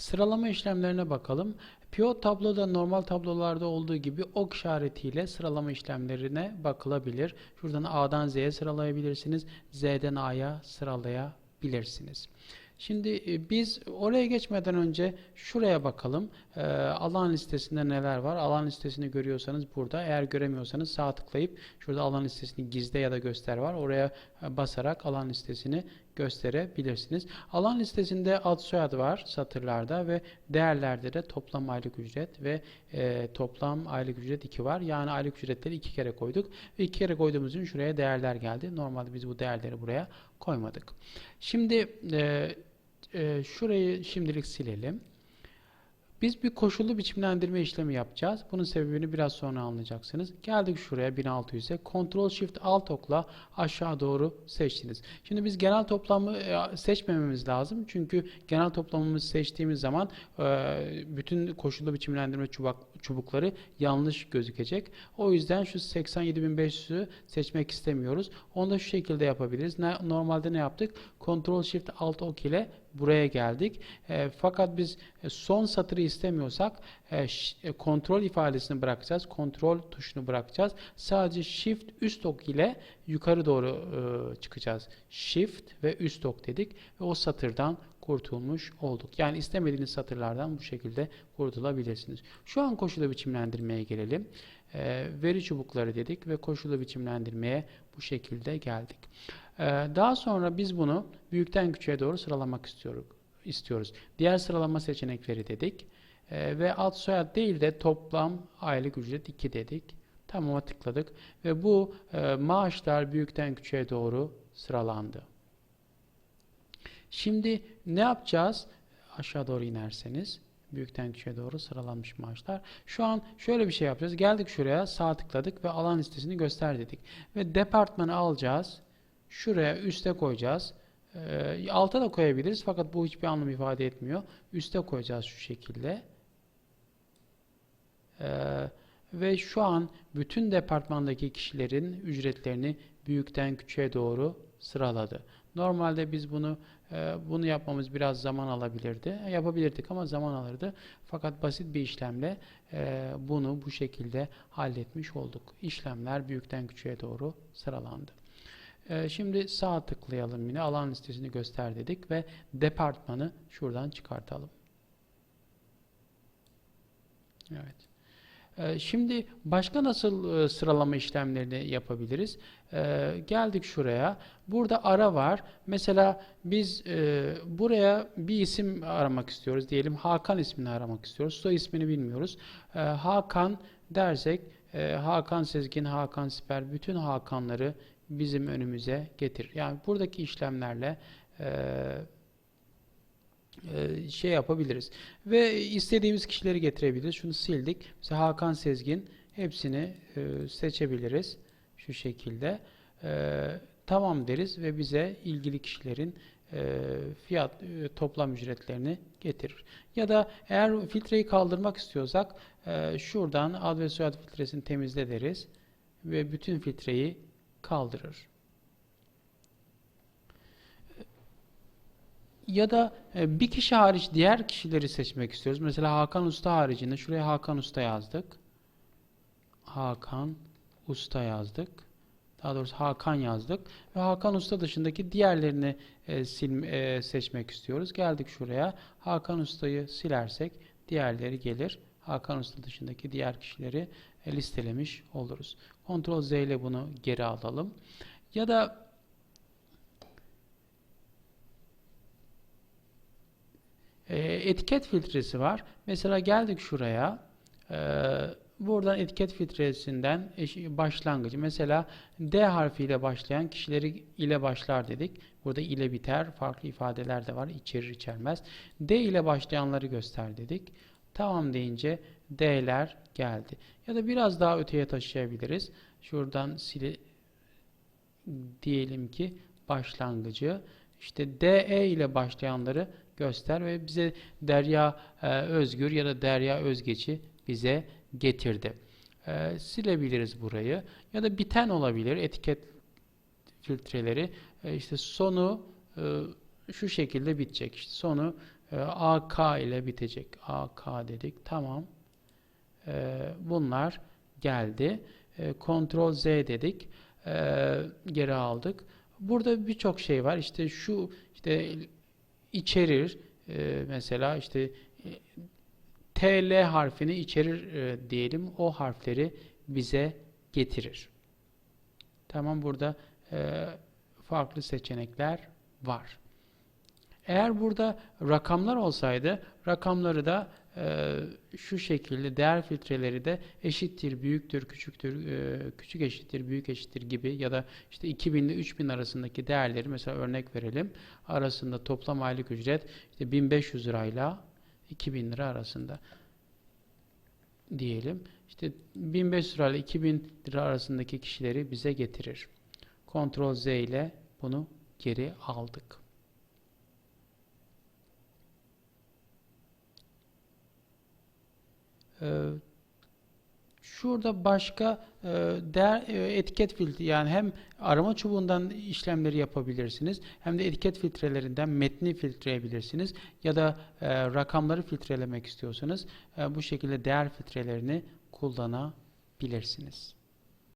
Sıralama işlemlerine bakalım. Pivot tabloda normal tablolarda olduğu gibi ok işaretiyle sıralama işlemlerine bakılabilir. Şuradan A'dan Z'ye sıralayabilirsiniz. Z'den A'ya sıralayabilirsiniz. Şimdi e, biz oraya geçmeden önce şuraya bakalım. Ee, alan listesinde neler var? Alan listesini görüyorsanız burada. Eğer göremiyorsanız sağ tıklayıp şurada alan listesini gizle ya da göster var. Oraya e, basarak alan listesini gösterebilirsiniz. Alan listesinde ad soyad var satırlarda ve değerlerde de toplam aylık ücret ve e, toplam aylık ücret 2 var. Yani aylık ücretleri iki kere koyduk ve kere koyduğumuz için şuraya değerler geldi. Normalde biz bu değerleri buraya koymadık. Şimdi e, e, şurayı şimdilik silelim. Biz bir koşullu biçimlendirme işlemi yapacağız. Bunun sebebini biraz sonra anlayacaksınız. Geldik şuraya 1600'e. Ctrl Shift Alt okla aşağı doğru seçtiniz. Şimdi biz genel toplamı e, seçmememiz lazım. Çünkü genel toplamımızı seçtiğimiz zaman e, bütün koşullu biçimlendirme çubuk, çubukları yanlış gözükecek. O yüzden şu 87500'ü seçmek istemiyoruz. Onu da şu şekilde yapabiliriz. Normalde ne yaptık? Ctrl Shift Alt ok ile buraya geldik. E, fakat biz e, son satırı istemiyorsak e, e, kontrol ifadesini bırakacağız. Kontrol tuşunu bırakacağız. Sadece Shift üst ok ile yukarı doğru e, çıkacağız. Shift ve üst ok dedik ve o satırdan kurtulmuş olduk. Yani istemediğiniz satırlardan bu şekilde kurtulabilirsiniz. Şu an koşulu biçimlendirmeye gelelim. E, veri çubukları dedik ve koşulu biçimlendirmeye bu şekilde geldik. Ee, Daha sonra biz bunu büyükten küçüğe doğru sıralamak istiyoruz. Diğer sıralama seçenekleri dedik. Ee, Ve alt soyad değil de toplam aylık ücret 2 dedik. Tamam'a tıkladık. Ve bu e, maaşlar büyükten küçüğe doğru sıralandı. Şimdi ne yapacağız? Aşağı doğru inerseniz büyükten küçüğe doğru sıralanmış maaşlar. Şu an şöyle bir şey yapacağız. Geldik şuraya sağ tıkladık ve alan listesini göster dedik. Ve departmanı alacağız. Şuraya üste koyacağız. Ee, alta da koyabiliriz fakat bu hiçbir anlam ifade etmiyor. Üste koyacağız şu şekilde. Ee, ve şu an bütün departmandaki kişilerin ücretlerini büyükten küçüğe doğru sıraladı. Normalde biz bunu e, bunu yapmamız biraz zaman alabilirdi. Yapabilirdik ama zaman alırdı. Fakat basit bir işlemle e, bunu bu şekilde halletmiş olduk. İşlemler büyükten küçüğe doğru sıralandı. E, Şimdi sağ tıklayalım yine alan listesini göster dedik ve departmanı şuradan çıkartalım. Evet. Ee, Şimdi başka nasıl e, sıralama işlemlerini yapabiliriz? Ee, Geldik şuraya. Burada ara var. Mesela biz e, buraya bir isim aramak istiyoruz. Diyelim Hakan ismini aramak istiyoruz. Soy ismini bilmiyoruz. Ee, Hakan dersek e, Hakan Sezgin, Hakan Siper bütün Hakanları bizim önümüze getir. Yani buradaki işlemlerle e, e, şey yapabiliriz. Ve istediğimiz kişileri getirebiliriz. Şunu sildik. Mesela Hakan Sezgin hepsini e, seçebiliriz. Şu şekilde. E, tamam deriz ve bize ilgili kişilerin e, fiyat e, toplam ücretlerini getirir. Ya da eğer filtreyi kaldırmak istiyorsak e, şuradan ad ve soyad filtresini temizle deriz ve bütün filtreyi kaldırır. Ya da e, bir kişi hariç diğer kişileri seçmek istiyoruz. Mesela Hakan Usta haricinde şuraya Hakan Usta yazdık. Hakan Usta yazdık. Daha doğrusu Hakan yazdık. Ve Hakan Usta dışındaki diğerlerini e, sil, e, seçmek istiyoruz. Geldik şuraya. Hakan Usta'yı silersek diğerleri gelir. Hakan Usta dışındaki diğer kişileri e, listelemiş oluruz. Ctrl Z ile bunu geri alalım. Ya da E, etiket filtresi var. Mesela geldik şuraya. E, buradan etiket filtresinden başlangıcı. Mesela D harfiyle başlayan kişileri ile başlar dedik. Burada ile biter. Farklı ifadeler de var. İçerir içermez. D ile başlayanları göster dedik. Tamam deyince D'ler geldi. Ya da biraz daha öteye taşıyabiliriz. Şuradan sile diyelim ki başlangıcı işte DE ile başlayanları göster ve bize Derya e, Özgür ya da Derya Özgeç'i bize getirdi. E, silebiliriz burayı ya da biten olabilir etiket filtreleri E, işte sonu e, şu şekilde bitecek. İşte sonu E, AK ile bitecek. AK dedik. Tamam. E, bunlar geldi. E, Ctrl Z dedik. Geri aldık. Burada birçok şey var. İşte şu işte içerir. E, mesela işte e, TL harfini içerir e, diyelim. O harfleri bize getirir. Tamam burada e, farklı seçenekler var. Eğer burada rakamlar olsaydı rakamları da e, şu şekilde değer filtreleri de eşittir, büyüktür, küçüktür, e, küçük eşittir, büyük eşittir gibi ya da işte 2000 ile 3000 arasındaki değerleri mesela örnek verelim. Arasında toplam aylık ücret işte 1500 lirayla 2000 lira arasında diyelim. İşte 1500 lira ile 2000 lira arasındaki kişileri bize getirir. Ctrl Z ile bunu geri aldık. Şurada başka e, değer e, etiket filtre yani hem arama çubuğundan işlemleri yapabilirsiniz hem de etiket filtrelerinden metni filtreyebilirsiniz ya da e, rakamları filtrelemek istiyorsanız e, bu şekilde değer filtrelerini kullanabilirsiniz.